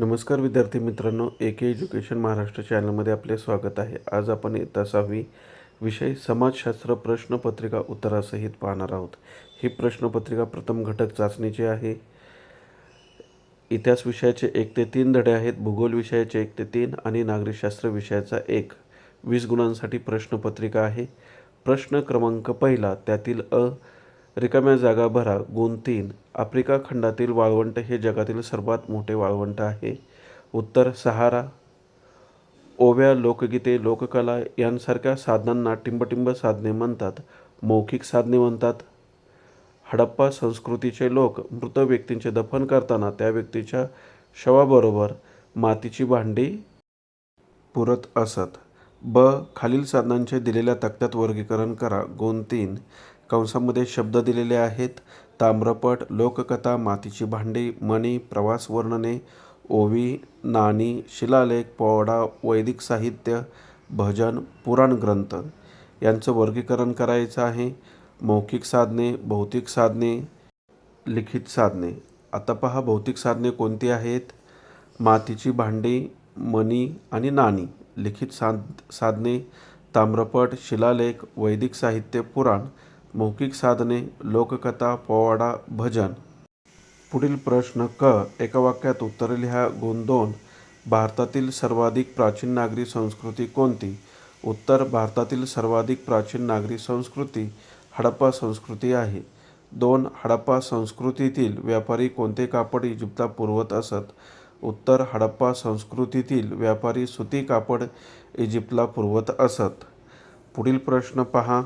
नमस्कार विद्यार्थी मित्रांनो ए के एज्युकेशन महाराष्ट्र चॅनलमध्ये आपले स्वागत आहे. आज आपण इयत्ता सहावी विषय समाजशास्त्र प्रश्नपत्रिका उत्तरासहित पाहणार आहोत. ही प्रश्नपत्रिका प्रथम घटक चाचणीची आहे. इतिहास विषयाचे एक ते तीन धडे आहेत भूगोल विषयाचे एक ते तीन आणि नागरिकशास्त्र विषयाचा एक. वीस गुणांसाठी प्रश्नपत्रिका आहे. प्रश्न क्रमांक पहिला त्यातील अ रिकाम्या जागा भरा गुण तीन. आफ्रिका खंडातील वाळवंट हे जगातील सर्वात मोठे वाळवंट आहे. उत्तर सहारा. ओव्या लोकगीते लोककला यांसारख्या साधनांना टिंबटिंब साधने म्हणतात. मौखिक साधने म्हणतात. हडप्पा संस्कृतीचे लोक मृत व्यक्तींचे दफन करताना त्या व्यक्तीच्या शवाबरोबर मातीची भांडी पुरत असत. ब. खालील साधनांचे दिलेल्या तक्त्यात वर्गीकरण करा. गुण तीन. कंसामध्ये शब्द दिलेले आहेत. ताम्रपट लोककथा मातीची भांडी मणी प्रवास वर्णने ओवी नाणी शिलालेख पोवाडा वैदिक साहित्य भजन पुराण ग्रंथ. यांचं वर्गीकरण करायचं आहे. मौखिक साधने भौतिक साधने लिखित साधने. आता पहा भौतिक साधने कोणती आहेत? मातीची भांडी मणी आणि नाणी. लिखित साध साधने ताम्रपट शिलालेख वैदिक साहित्य पुराण. मौखिक साधने लोककथा पोवाडा भजन. पुढील प्रश्न क. एका वाक्यात उत्तरे लिहा. गुण दोन भारतातील सर्वाधिक प्राचीन नागरी संस्कृती कोणती? उत्तर भारतातील सर्वाधिक प्राचीन नागरी संस्कृती हडप्पा संस्कृती आहे. दोन हडप्पा संस्कृतीतील व्यापारी कोणते कापड इजिप्तला पुरवत असत? उत्तर हडप्पा संस्कृतीतील व्यापारी सुती कापड इजिप्तला पुरवत असत. पुढील प्रश्न पहा.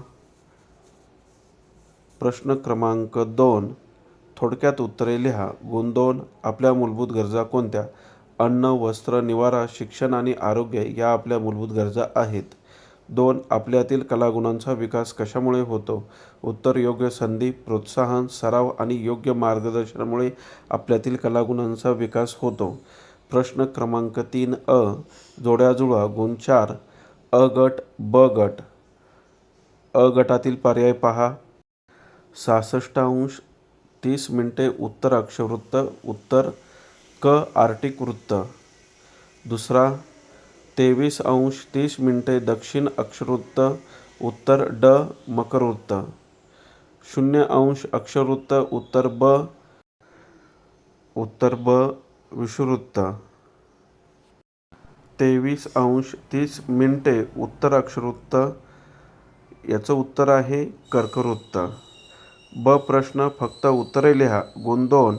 प्रश्न क्रमांक दोन. थोडक्यात उत्तरे लिहा. गुण दोन. आपल्या मूलभूत गरजा कोणत्या? अन्न वस्त्र निवारा शिक्षण आणि आरोग्य या आपल्या मूलभूत गरजा आहेत. दोन. आपल्यातील कलागुणांचा विकास कशामुळे होतो? उत्तर योग्य संधी प्रोत्साहन सराव आणि योग्य मार्गदर्शनामुळे आपल्यातील कलागुणांचा विकास होतो. प्रश्न क्रमांक तीन अ. जोड्याजुळा. गुण चार. अ गट ब गट. अ गटातील पर्याय पहा. सहासष्ट अंश तीस मिनटे उत्तर अक्षवृत्त उत्तर क आर्टिक वृत्त. दुसरा तेवीस अंश तीस मिनटे दक्षिण अक्षवृत्त उत्तर ड मकरवृत्त. शून्य अंश अक्षवृत्त उत्तर ब उत्तर ब विषुवृत्त तेवीस अंश तीस मिनटे उत्तर अक्षवृत्त याचं उत्तर आहे कर्कवृत्त. ब प्रश्न फक्त उत्तरे लिहा. गुण दोन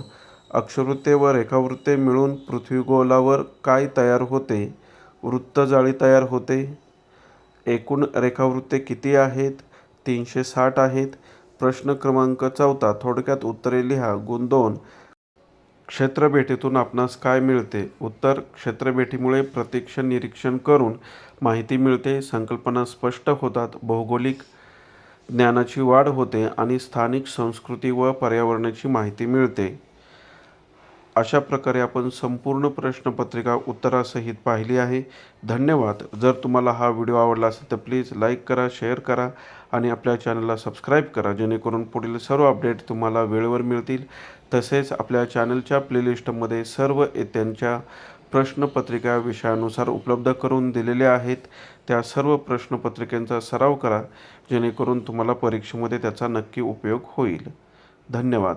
अक्षवृत्ते व रेखावृत्ते मिळून पृथ्वीगोलावर काय तयार होते? वृत्तजाळी तयार होते. एकूण रेखावृत्ते किती आहेत? तीनशे साठ आहेत. प्रश्न क्रमांक चौथा थोडक्यात उत्तरे लिहा. गुण दोन क्षेत्रभेटीतून आपणास काय मिळते? उत्तर क्षेत्रभेटीमुळे प्रत्यक्ष निरीक्षण करून माहिती मिळते. संकल्पना स्पष्ट होतात. भौगोलिक ज्ञानाची वाढ होते आणि स्थानिक संस्कृती व पर्यावरणाची माहिती मिळते. अशा प्रकारे आपण संपूर्ण प्रश्नपत्रिका उत्तरासहित पाहिली आहे. धन्यवाद. जर तुम्हाला हा व्हिडिओ आवडला असेल तर प्लीज लाईक करा शेअर करा आणि आपल्या चॅनलला सबस्क्राईब करा जेणेकरून पुढील सर्व अपडेट तुम्हाला वेळेवर मिळतील. तसेच आपल्या चॅनलच्या प्लेलिस्टमध्ये सर्व त्यांच्या प्रश्नपत्रिका विषयानुसार उपलब्ध करून दिलेल्या आहेत. त्या सर्व प्रश्नपत्रिकेंचा सराव करा जेणेकरून तुम्हाला परीक्षेमध्ये त्याचा नक्की उपयोग होईल. धन्यवाद.